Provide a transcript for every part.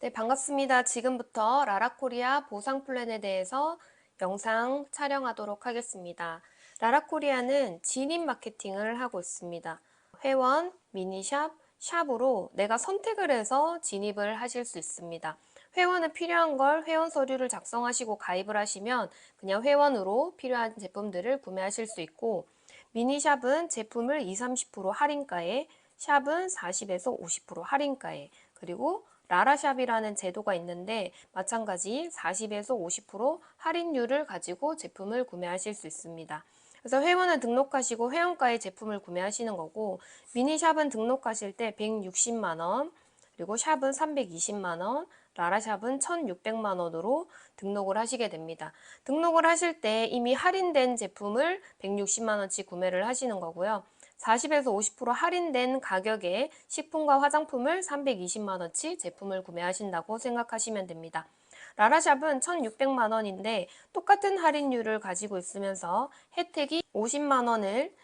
네, 반갑습니다. 지금부터 라라코리아 보상 플랜에 대해서 영상 촬영하도록 하겠습니다. 라라코리아는 진입 마케팅을 하고 있습니다. 회원, 미니샵, 샵으로 내가 선택을 해서 진입을 하실 수 있습니다. 회원은 필요한 걸 회원 서류를 작성하시고 가입을 하시면 그냥 회원으로 필요한 제품들을 구매하실 수 있고 미니샵은 제품을 20, 30% 할인가에 샵은 40에서 50% 할인가에 그리고 라라샵이라는 제도가 있는데 마찬가지 40에서 50% 할인율을 가지고 제품을 구매하실 수 있습니다. 그래서 회원을 등록하시고 회원가의 제품을 구매하시는 거고 미니샵은 등록하실 때 160만 원 그리고 샵은 320만 원 라라샵은 1,600만 원으로 등록을 하시게 됩니다. 등록을 하실 때 이미 할인된 제품을 160만 원치 구매를 하시는 거고요. 40에서 50% 할인된 가격에 식품과 화장품을 320만 원치 제품을 구매하신다고 생각하시면 됩니다. 라라샵은 1,600만 원인데 똑같은 할인율을 가지고 있으면서 혜택이 50만 원을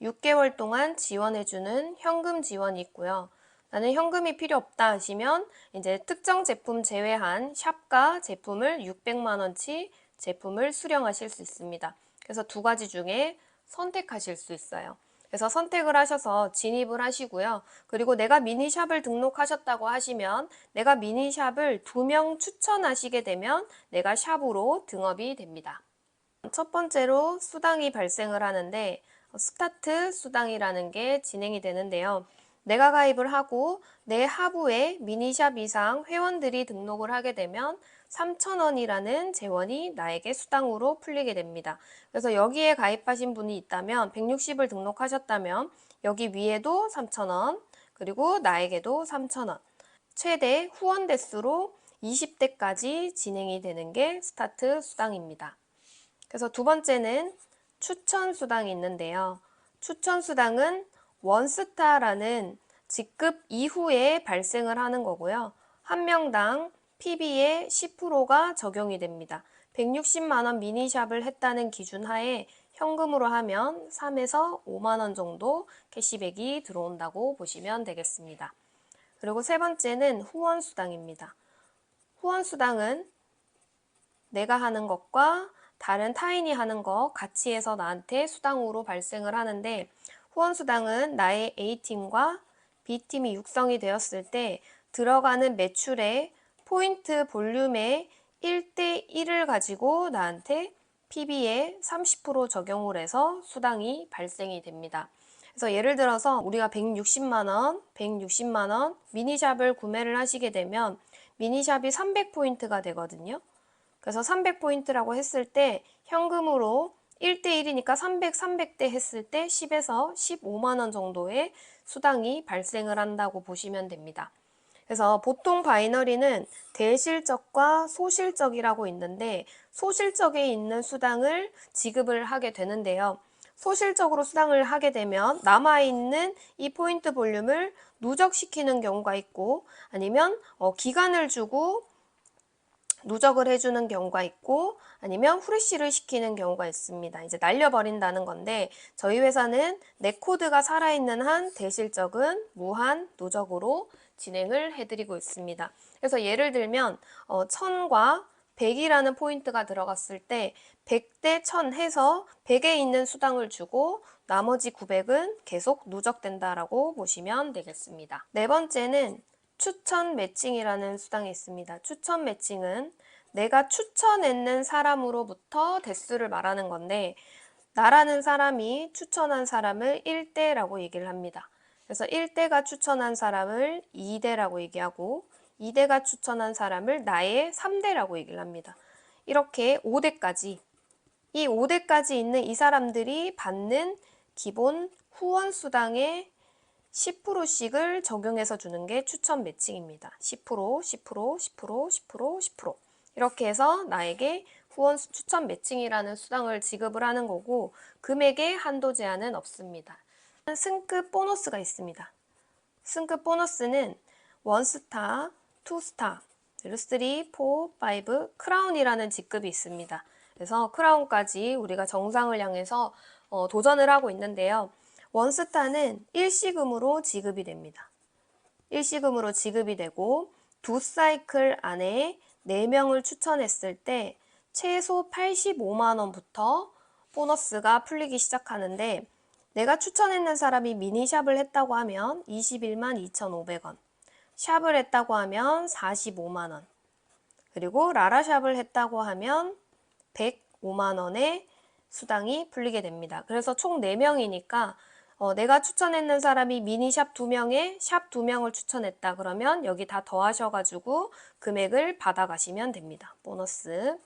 6개월 동안 지원해주는 현금 지원이 있고요. 나는 현금이 필요 없다 하시면 이제 특정 제품 제외한 샵과 제품을 600만 원치 제품을 수령하실 수 있습니다. 그래서 두 가지 중에 선택하실 수 있어요. 그래서 선택을 하셔서 진입을 하시고요. 그리고 내가 미니샵을 등록하셨다고 하시면 내가 미니샵을 두 명 추천하시게 되면 내가 샵으로 등업이 됩니다. 첫 번째로 수당이 발생을 하는데 스타트 수당이라는 게 진행이 되는데요. 내가 가입을 하고 내 하부에 미니샵 이상 회원들이 등록을 하게 되면 3,000원이라는 재원이 나에게 수당으로 풀리게 됩니다. 그래서 여기에 가입하신 분이 있다면 160을 등록하셨다면 여기 위에도 3,000원 그리고 나에게도 3,000원 최대 후원 대수로 20대까지 진행이 되는 게 스타트 수당입니다. 그래서 두 번째는 추천 수당이 있는데요. 추천 수당은 원스타라는 직급 이후에 발생을 하는 거고요. 한 명당 PB의 10%가 적용이 됩니다. 160만원 미니샵을 했다는 기준 하에 현금으로 하면 3에서 5만원 정도 캐시백이 들어온다고 보시면 되겠습니다. 그리고 세 번째는 후원수당입니다. 후원수당은 내가 하는 것과 다른 타인이 하는 것 같이 해서 나한테 수당으로 발생을 하는데 후원수당은 나의 A팀과 B팀이 육성이 되었을 때 들어가는 매출의 포인트 볼륨의 1대1을 가지고 나한테 PB에 30% 적용을 해서 수당이 발생이 됩니다. 그래서 예를 들어서 우리가 160만원, 160만원 미니샵을 구매를 하시게 되면 미니샵이 300포인트가 되거든요. 그래서 300포인트라고 했을 때 현금으로 1대1이니까 300, 300대 했을 때 10에서 15만원 정도의 수당이 발생을 한다고 보시면 됩니다. 그래서 보통 바이너리는 대실적과 소실적이라고 있는데 소실적에 있는 수당을 지급을 하게 되는데요. 소실적으로 수당을 하게 되면 남아있는 이 포인트 볼륨을 누적시키는 경우가 있고 아니면 어, 기간을 주고 누적을 해주는 경우가 있고 아니면 후레쉬를 시키는 경우가 있습니다. 이제 날려버린다는 건데 저희 회사는 내 코드가 살아있는 한 대실적은 무한 누적으로 진행을 해드리고 있습니다. 그래서 예를 들면 어, 1000과 100이라는 포인트가 들어갔을 때 100대 1000 해서 100에 있는 수당을 주고 나머지 900은 계속 누적된다라고 보시면 되겠습니다. 네 번째는 추천 매칭이라는 수당이 있습니다. 추천 매칭은 내가 추천했는 사람으로부터 대수를 말하는 건데 나라는 사람이 추천한 사람을 1대라고 얘기를 합니다. 그래서 1대가 추천한 사람을 2대라고 얘기하고 2대가 추천한 사람을 나의 3대라고 얘기를 합니다. 이렇게 5대까지 이 5대까지 있는 이 사람들이 받는 기본 후원 수당의 10%씩을 적용해서 주는 게 추천 매칭입니다. 10%, 10%, 10%, 10%, 10%. 이렇게 해서 나에게 후원 추천 매칭이라는 수당을 지급을 하는 거고 금액에 한도 제한은 없습니다. 승급 보너스가 있습니다. 승급 보너스는 원스타, 투스타, 3, 4, 5 크라운이라는 직급이 있습니다. 그래서 크라운까지 우리가 정상을 향해서 어, 도전을 하고 있는데요. 원스타는 일시금으로 지급이 됩니다. 일시금으로 지급이 되고 두 사이클 안에 4명을 추천했을 때 최소 85만 원부터 보너스가 풀리기 시작하는데 내가 추천했는 사람이 미니샵을 했다고 하면 21만 2,500원, 샵을 했다고 하면 45만 원, 그리고 라라샵을 했다고 하면 105만 원의 수당이 풀리게 됩니다. 그래서 총 4명이니까 어, 내가 추천했는 사람이 미니샵 2명에 샵 2명을 추천했다. 그러면 여기 다 더하셔가지고 금액을 받아가시면 됩니다. 보너스.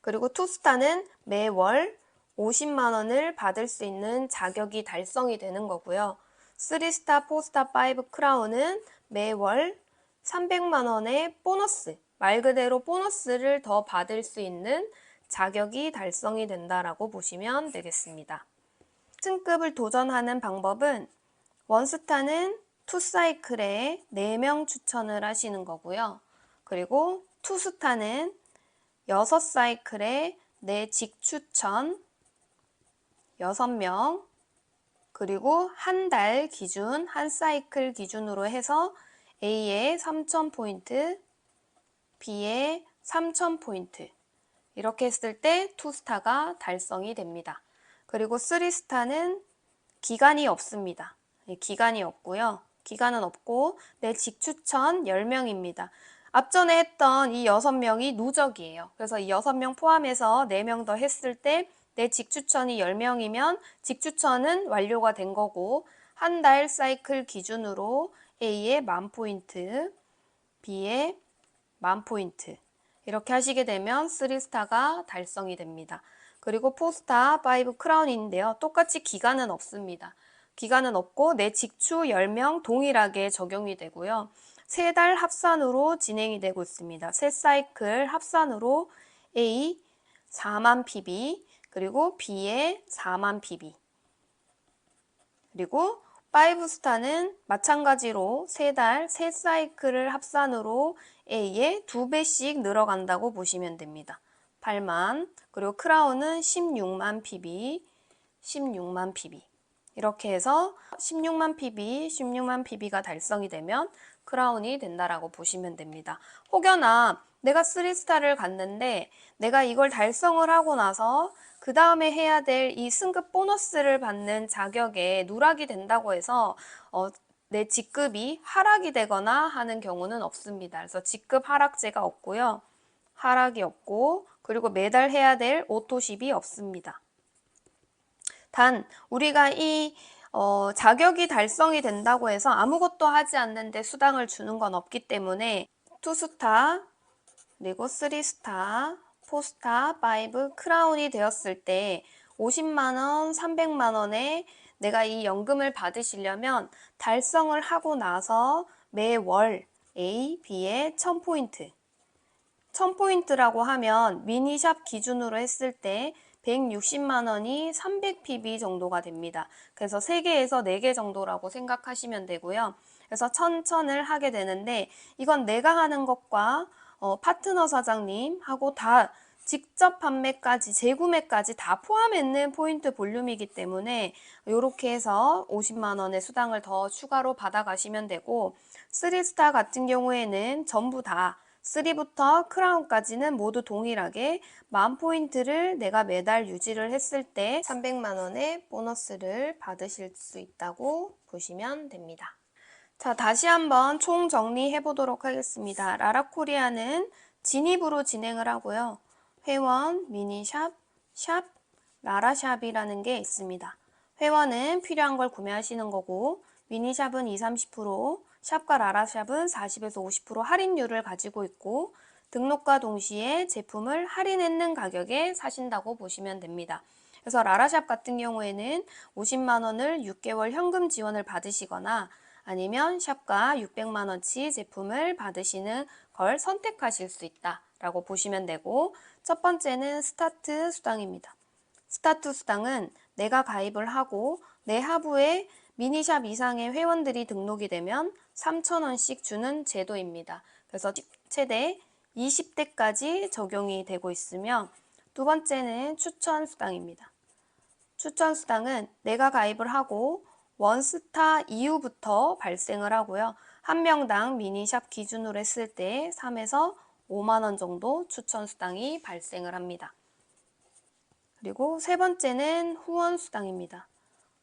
그리고 투스타는 매월 50만 원을 받을 수 있는 자격이 달성이 되는 거고요. 3스타, 4스타, 5 크라운은 매월 300만 원의 보너스, 말 그대로 보너스를 더 받을 수 있는 자격이 달성이 된다라고 보시면 되겠습니다. 승급을 도전하는 방법은 원스타는 투사이클에 4명 추천을 하시는 거고요. 그리고 투스타는 6사이클에 4직 추천 6명 그리고 한 달 기준, 한 사이클 기준으로 해서 A에 3,000포인트, B에 3,000포인트. 이렇게 했을 때 투스타가 달성이 됩니다. 그리고 쓰리스타는 기간이 없습니다. 예, 기간이 없고요. 기간은 없고 내 직추천 10명입니다. 앞전에 했던 이 6명이 누적이에요. 그래서 이 6명 포함해서 4명 더 했을 때 내 직추천이 10명이면 직추천은 완료가 된 거고 한 달 사이클 기준으로 A에 만 포인트, B에 만 포인트 이렇게 하시게 되면 3스타가 달성이 됩니다. 그리고 4스타, 5 크라운인데요. 똑같이 기간은 없습니다. 기간은 없고 내 직추 10명 동일하게 적용이 되고요. 세 달 합산으로 진행이 되고 있습니다. 세 사이클 합산으로 A 4만 PB 그리고 B에 4만 PB 그리고 5스타는 마찬가지로 세 달, 세 사이클을 합산으로 A에 두 배씩 늘어간다고 보시면 됩니다. 8만, 그리고 크라운은 16만 PB, 16만 PB. 이렇게 해서 16만 PB, 16만 PB가 달성이 되면 크라운이 된다라고 보시면 됩니다. 혹여나 내가 3스타를 갔는데 내가 이걸 달성을 하고 나서 그 다음에 해야 될 이 승급 보너스를 받는 자격에 누락이 된다고 해서 어, 내 직급이 하락이 되거나 하는 경우는 없습니다. 그래서 직급 하락제가 없고요. 하락이 없고 그리고 매달 해야 될 오토십이 없습니다. 단 우리가 이 어, 자격이 달성이 된다고 해서 아무것도 하지 않는데 수당을 주는 건 없기 때문에 투스타 그리고 쓰리스타 4스타, 5 크라운이 되었을 때 50만원, 300만원에 내가 이 연금을 받으시려면 달성을 하고 나서 매월 A, B에 1000포인트. 1000포인트라고 하면 미니샵 기준으로 했을 때 160만 원이 300pb 정도가 됩니다. 그래서 3개에서 4개 정도라고 생각하시면 되고요. 그래서 1000, 1000을 하게 되는데 이건 내가 하는 것과 어, 파트너 사장님하고 다 직접 판매까지 재구매까지 다 포함했는 포인트 볼륨이기 때문에 이렇게 해서 50만 원의 수당을 더 추가로 받아가시면 되고 3스타 같은 경우에는 전부 다 3부터 크라운까지는 모두 동일하게 만 포인트를 내가 매달 유지를 했을 때 300만 원의 보너스를 받으실 수 있다고 보시면 됩니다. 자, 다시 한번 총 정리해 보도록 하겠습니다. 라라코리아는 진입으로 진행을 하고요. 회원, 미니샵, 샵, 라라샵이라는 게 있습니다. 회원은 필요한 걸 구매하시는 거고 미니샵은 20, 30%, 샵과 라라샵은 40에서 50% 할인율을 가지고 있고 등록과 동시에 제품을 할인했는 가격에 사신다고 보시면 됩니다. 그래서 라라샵 같은 경우에는 50만 원을 6개월 현금 지원을 받으시거나 아니면 샵과 600만 원치 제품을 받으시는 걸 선택하실 수 있다라고 보시면 되고 첫 번째는 스타트 수당입니다. 스타트 수당은 내가 가입을 하고 내 하부에 미니샵 이상의 회원들이 등록이 되면 3,000원씩 주는 제도입니다. 그래서 최대 20대까지 적용이 되고 있으며 두 번째는 추천 수당입니다. 추천 수당은 내가 가입을 하고 원스타 이후부터 발생을 하고요. 한 명당 미니샵 기준으로 했을 때 3에서 5만 원 정도 추천 수당이 발생을 합니다. 그리고 세 번째는 후원 수당입니다.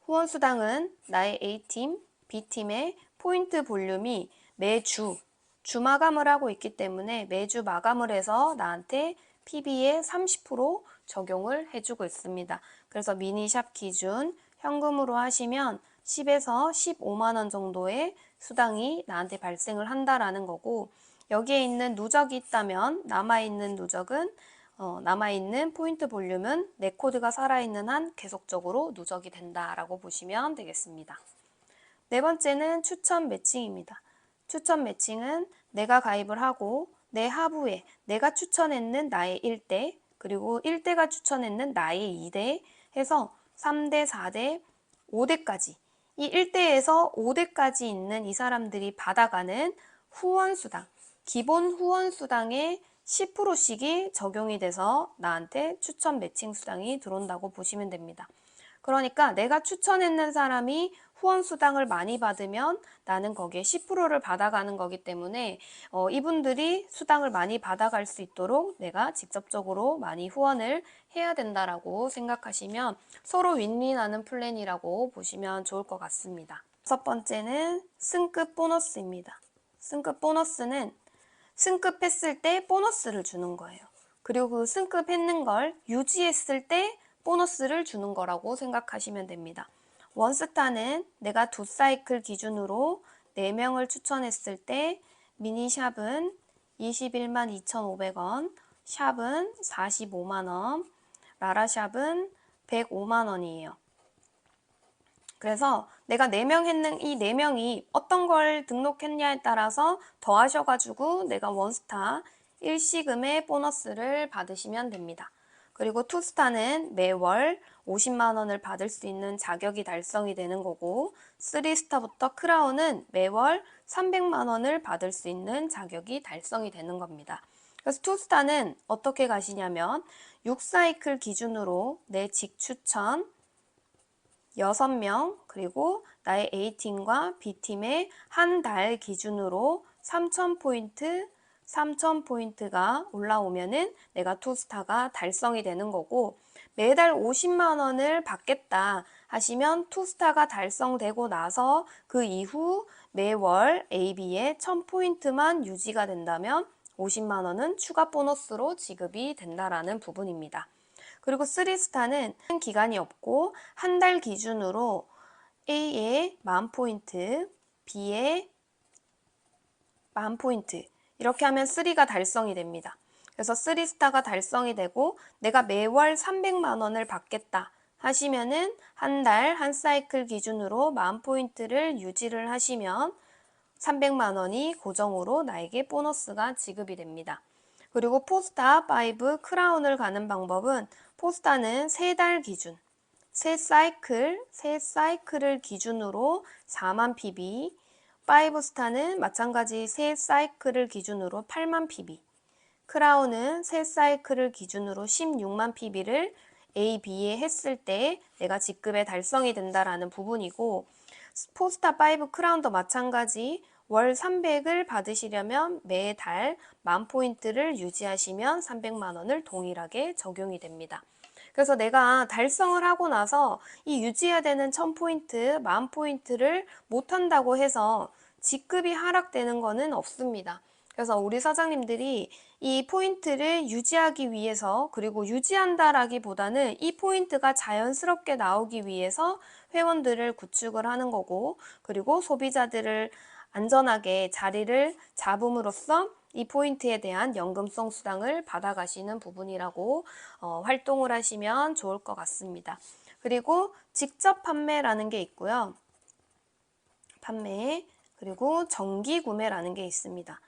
후원 수당은 나의 A팀, B팀의 포인트 볼륨이 매주 주 마감을 하고 있기 때문에 매주 마감을 해서 나한테 PB에 30% 적용을 해주고 있습니다. 그래서 미니샵 기준 현금으로 하시면 10에서 15만 원 정도의 수당이 나한테 발생을 한다라는 거고 여기에 있는 누적이 있다면 남아있는 누적은 어, 남아있는 포인트 볼륨은 내 코드가 살아있는 한 계속적으로 누적이 된다라고 보시면 되겠습니다. 네 번째는 추천 매칭입니다. 추천 매칭은 내가 가입을 하고 내 하부에 내가 추천했는 나의 1대 그리고 1대가 추천했는 나의 2대 해서 3대, 4대, 5대까지 이 1대에서 5대까지 있는 이 사람들이 받아가는 후원수당, 기본 후원수당의 10%씩이 적용이 돼서 나한테 추천 매칭 수당이 들어온다고 보시면 됩니다. 그러니까 내가 추천했는 사람이 후원 수당을 많이 받으면 나는 거기에 10%를 받아가는 거기 때문에 어, 이분들이 수당을 많이 받아갈 수 있도록 내가 직접적으로 많이 후원을 해야 된다라고 생각하시면 서로 윈윈하는 플랜이라고 보시면 좋을 것 같습니다. 첫 번째는 승급 보너스입니다. 승급 보너스는 승급했을 때 보너스를 주는 거예요. 그리고 그 승급했는 걸 유지했을 때 보너스를 주는 거라고 생각하시면 됩니다. 원스타는 내가 두 사이클 기준으로 4명을 추천했을 때 미니샵은 21만 2,500원, 샵은 45만원, 라라샵은 105만원이에요. 그래서 내가 4명 했는 이 4명이 어떤 걸 등록했냐에 따라서 더하셔가지고 내가 원스타 일시금의 보너스를 받으시면 됩니다. 그리고 투스타는 매월 50만 원을 받을 수 있는 자격이 달성이 되는 거고 3스타부터 크라운은 매월 300만 원을 받을 수 있는 자격이 달성이 되는 겁니다. 그래서 투스타는 어떻게 가시냐면 6사이클 기준으로 내 직추천 6명 그리고 나의 A팀과 B팀의 한 달 기준으로 3,000포인트 3,000포인트가 올라오면은 내가 투스타가 달성이 되는 거고 매달 50만 원을 받겠다 하시면 투스타가 달성되고 나서 그 이후 매월 AB에 1000포인트만 유지가 된다면 50만 원은 추가 보너스로 지급이 된다라는 부분입니다. 그리고 3스타는 기간이 없고 한 달 기준으로 A에 만 포인트, B에 만 포인트 이렇게 하면 3가 달성이 됩니다. 그래서 3스타가 달성이 되고 내가 매월 300만 원을 받겠다 하시면은 한 달 한 사이클 기준으로 만 포인트를 유지를 하시면 300만 원이 고정으로 나에게 보너스가 지급이 됩니다. 그리고 포스타 5 크라운을 가는 방법은 포스타는 세 달 기준, 세 사이클, 세 사이클을 기준으로 4만 PB, 5스타는 마찬가지 세 사이클을 기준으로 8만 PB, 크라운은 세 사이클을 기준으로 16만 PB를 A, B에 했을 때 내가 직급에 달성이 된다라는 부분이고 포스타 5 크라운도 마찬가지 월 300을 받으시려면 매달 만 포인트를 유지하시면 300만 원을 동일하게 적용이 됩니다. 그래서 내가 달성을 하고 나서 이 유지해야 되는 1000포인트, 만 포인트를 못한다고 해서 직급이 하락되는 거는 없습니다. 그래서 우리 사장님들이 이 포인트를 유지하기 위해서 그리고 유지한다라기보다는 이 포인트가 자연스럽게 나오기 위해서 회원들을 구축을 하는 거고 그리고 소비자들을 안전하게 자리를 잡음으로써 이 포인트에 대한 연금성 수당을 받아가시는 부분이라고 어, 활동을 하시면 좋을 것 같습니다. 그리고 직접 판매라는 게 있고요. 판매 그리고 정기 구매라는 게 있습니다.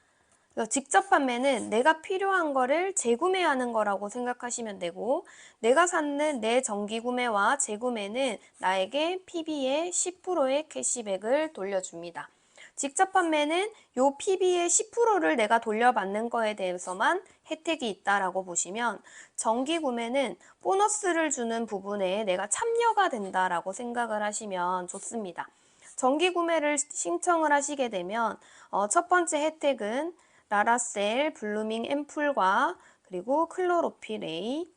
직접 판매는 내가 필요한 거를 재구매하는 거라고 생각하시면 되고 내가 샀는 내 정기 구매와 재구매는 나에게 PB의 10%의 캐시백을 돌려줍니다. 직접 판매는 요 PB의 10%를 내가 돌려받는 거에 대해서만 혜택이 있다라고 보시면 정기 구매는 보너스를 주는 부분에 내가 참여가 된다라고 생각을 하시면 좋습니다. 정기 구매를 신청을 하시게 되면 어, 첫 번째 혜택은 라라셀 블루밍 앰플과 그리고 클로로필 A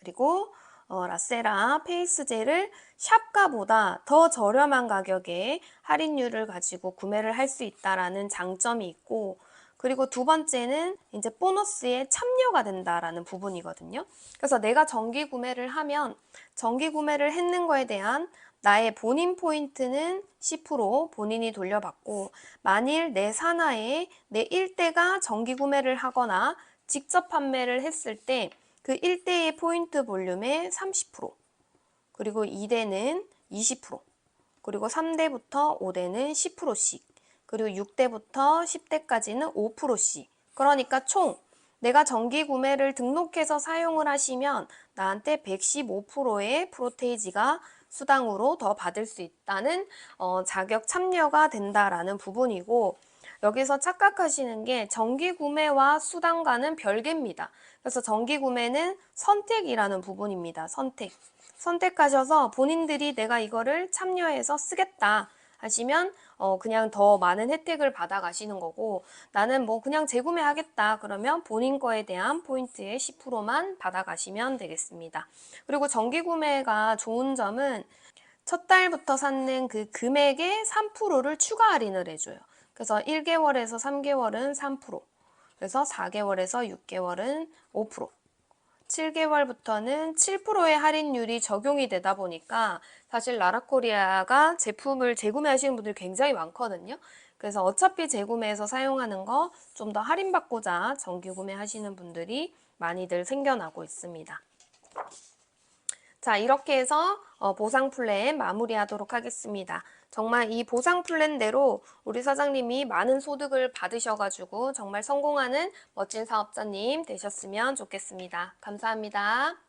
그리고 어, 라세라 페이스젤을 샵가보다 더 저렴한 가격에 할인율을 가지고 구매를 할 수 있다라는 장점이 있고 그리고 두 번째는 이제 보너스에 참여가 된다라는 부분이거든요. 그래서 내가 정기 구매를 하면 정기 구매를 했는 거에 대한 나의 본인 포인트는 10% 본인이 돌려받고 만일 내 산하에 내 일대가 정기 구매를 하거나 직접 판매를 했을 때 그 1대의 포인트 볼륨의 30% 그리고 2대는 20% 그리고 3대부터 5대는 10%씩 그리고 6대부터 10대까지는 5%씩. 그러니까 총 내가 정기 구매를 등록해서 사용을 하시면 나한테 115%의 프로테이지가 수당으로 더 받을 수 있다는 어, 자격 참여가 된다라는 부분이고 여기서 착각하시는 게 정기 구매와 수당과는 별개입니다. 그래서 정기 구매는 선택이라는 부분입니다. 선택. 선택하셔서 본인들이 내가 이거를 참여해서 쓰겠다 하시면 어 그냥 더 많은 혜택을 받아 가시는 거고 나는 뭐 그냥 재구매하겠다 그러면 본인 거에 대한 포인트의 10%만 받아 가시면 되겠습니다. 그리고 정기 구매가 좋은 점은 첫 달부터 샀는 그 금액의 3%를 추가 할인을 해줘요. 그래서 1개월에서 3개월은 3%, 그래서 4개월에서 6개월은 5%, 7개월부터는 7%의 할인율이 적용이 되다 보니까 사실 라라코리아가 제품을 재구매하시는 분들이 굉장히 많거든요. 그래서 어차피 재구매해서 사용하는 거 좀 더 할인받고자 정기 구매하시는 분들이 많이들 생겨나고 있습니다. 자, 이렇게 해서 어, 보상 플랜 마무리하도록 하겠습니다. 정말 이 보상 플랜대로 우리 사장님이 많은 소득을 받으셔가지고 정말 성공하는 멋진 사업자님 되셨으면 좋겠습니다. 감사합니다.